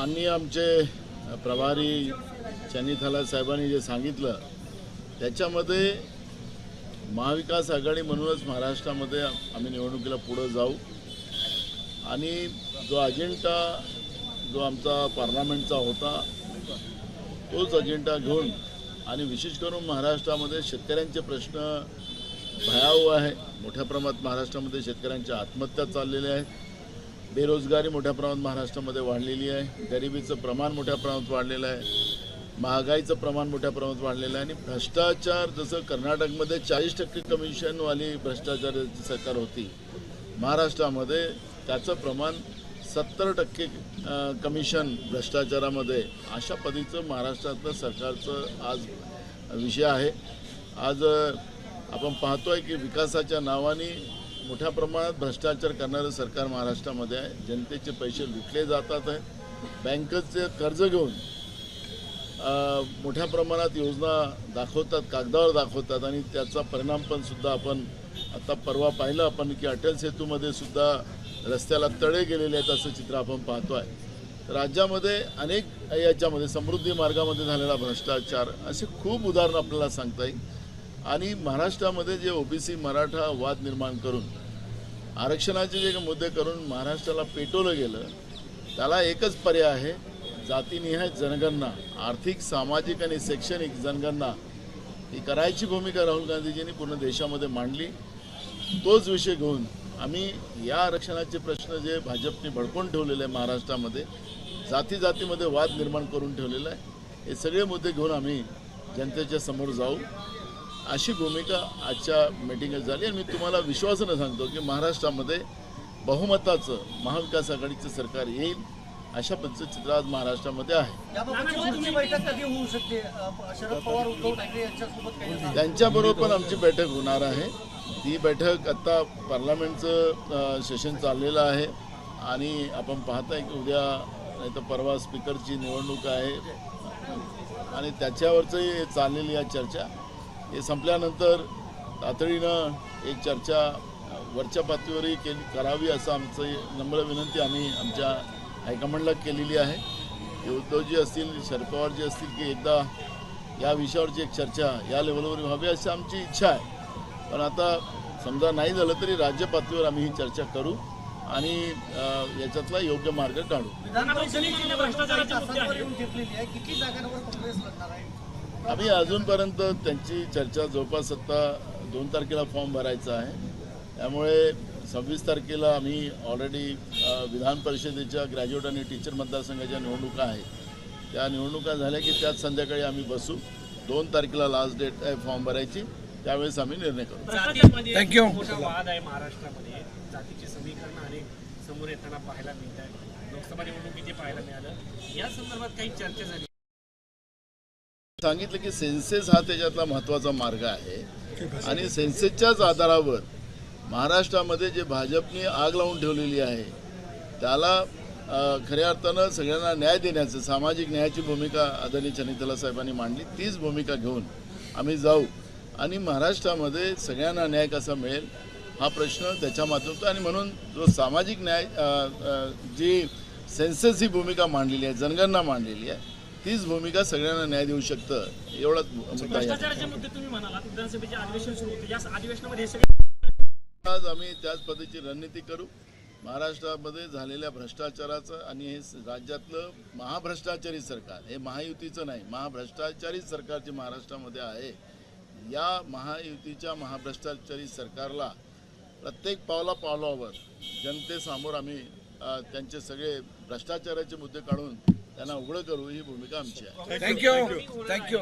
माननीय आमचे प्रभारी चन्नीथाला साहेबांनी जे सांगितलं त्याच्यामध्ये महाविकास आघाडी म्हणूनच महाराष्ट्रामध्ये आम्ही निवडणुकीला पुढं जाऊ. आणि जो अजेंडा जो आमचा पार्लमेंटचा होता तोच अजेंडा घेऊन आणि विशेष करून महाराष्ट्रामध्ये शेतकऱ्यांचे प्रश्न भयावह आहे मोठ्या प्रमाणात महाराष्ट्रामध्ये शेतकऱ्यांच्या आत्महत्या चाललेल्या आहेत. बेरोजगारी मोठ्या प्रमाणात महाराष्ट्रामध्ये वाढलेली आहे. गरिबीचं प्रमाण मोठ्या प्रमाणात वाढलेलं आहे. महागाईचं प्रमाण मोठ्या प्रमाणात वाढलेलं आहे. आणि भ्रष्टाचार जसं कर्नाटकमध्ये चाळीस टक्के कमिशनवाली भ्रष्टाचाराची सरकार होती. महाराष्ट्रामध्ये त्याचं प्रमाण सत्तर टक्के कमिशन भ्रष्टाचारामध्ये. अशा पद्धतीचं महाराष्ट्रातलं सरकारचं आज विषय आहे. आज आपण आपण पाहतोय की विकासाच्या नावाने मोठ्या प्रमाणात भ्रष्टाचार करणारं सरकार महाराष्ट्रामध्ये आहे. जनतेचे पैसे लुटले जातात आहे. बँकेचे कर्ज घेऊन मोठ्या प्रमाणात योजना दाखवतात कागदावर दाखवतात आणि त्याचा परिणाम पण सुद्धा आपण आता परवा पाहिलं. आपण की अटल सेतूमध्ये सुद्धा रस्त्याला तळे गेलेले आहेत असं चित्र आपण पाहतो आहे राज्यामध्ये अनेक याच्यामध्ये समृद्धी मार्गामध्ये झालेला भ्रष्टाचार असे खूप उदाहरणं आपल्याला सांगता येईल. आणि महाराष्ट्रामध्ये जे ओबीसी मराठा वाद निर्माण करून आरक्षणाचे जे मुद्दे करून महाराष्ट्राला पेटवलं गेलं त्याला एकच पर्याय आहे जातीनिहाय जनगणना आर्थिक सामाजिक आणि शैक्षणिक जनगणना. ही करायची भूमिका राहुल गांधीजींनी पूर्ण देशामध्ये मांडली. तोच विषय घेऊन आम्ही या आरक्षणाचे प्रश्न जे भाजपने भडकून ठेवलेले आहे महाराष्ट्रामध्ये जाती जातीमध्ये वाद निर्माण करून ठेवलेला आहे हे सगळे मुद्दे घेऊन आम्ही जनतेच्या समोर जाऊ. अशी भूमिका आजच्या मिटिंगेत झाली आणि मी तुम्हाला विश्वासानं सांगतो की महाराष्ट्रामध्ये बहुमताचं महाविकास आघाडीचं सरकार येईल अशा पद्धतीचं चित्र आज महाराष्ट्रामध्ये आहे. त्यांच्याबरोबर पण आमची बैठक होणार आहे. ती बैठक आत्ता पार्लमेंटचं सेशन चाललेलं आहे आणि आपण पाहताय की उद्या नाही तर परवा स्पीकरची निवडणूक आहे. आणि त्याच्यावरचंही चाललेली आहे चर्चा हे संपल्यानंतर तातडीनं एक चर्चा वरच्या पातळीवरही केली करावी असं आमचं नम्र विनंती आम्ही आमच्या हायकमांडला केलेली आहे. ते उद्धवजी असतील शरद पवारजी असतील की एकदा या विषयावरची एक चर्चा या लेवलवर व्हावी अशी आमची इच्छा आहे. पण आता समजा नाही झालं तरी राज्य पातळीवर आम्ही ही चर्चा करू आणि याच्यातला योग्य मार्ग काढू. आम्ही अजूनपर्यंत त्यांची चर्चा जवळपास आता दोन तारखेला फॉर्म भरायचा आहे. त्यामुळे सव्वीस तारखेला आम्ही ऑलरेडी विधान परिषदेच्या ग्रॅज्युएट आणि टीचर मतदारसंघाच्या निवडणुका आहेत. त्या निवडणुका झाल्या की त्याच संध्याकाळी आम्ही बसू. दोन तारखेला लास्ट डेट आहे फॉर्म भरायची. त्यावेळेस आम्ही निर्णय करू. वाद आहे महाराष्ट्रामध्ये. जातीचे समीकरण अनेक समोर येताना पाहायला मिळत आहे लोकसभा निवडणुकीत पाहायला मिळालं या संदर्भात काही चर्चा झाली. सांगितलं की सेन्सेस हा त्याच्यातला महत्त्वाचा मार्ग आहे. आणि सेन्सेसच्याच आधारावर महाराष्ट्रामध्ये जे भाजपने आग लावून ठेवलेली आहे त्याला खऱ्या अर्थानं सगळ्यांना न्याय देण्याचं सामाजिक न्यायाची भूमिका आदरणीय चनितला साहेबांनी मांडली तीच भूमिका घेऊन आम्ही जाऊ. आणि महाराष्ट्रामध्ये सगळ्यांना न्याय कसा मिळेल हा प्रश्न त्याच्या माध्यमातून आणि म्हणून जो सामाजिक न्याय जी सेन्सेस ही भूमिका मांडलेली आहे जनगणना मांडलेली आहे तीच भूमिका सगळ्यांना न्याय देऊ शकतं एवढाच आज आम्ही त्याच पद्धतीची रणनीती करू. महाराष्ट्रामध्ये झालेल्या भ्रष्टाचाराचं आणि हे राज्यातलं महाभ्रष्टाचारी सरकार हे महायुतीचं नाही महाभ्रष्टाचारी सरकार जे महाराष्ट्रामध्ये आहे या महायुतीच्या महाभ्रष्टाचारी सरकारला प्रत्येक पावला पावलावर जनतेसमोर आम्ही त्यांचे सगळे भ्रष्टाचाराचे मुद्दे काढून त्यांना उघडं करू ही भूमिका आमची आहे. Thank you thank you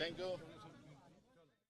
thank you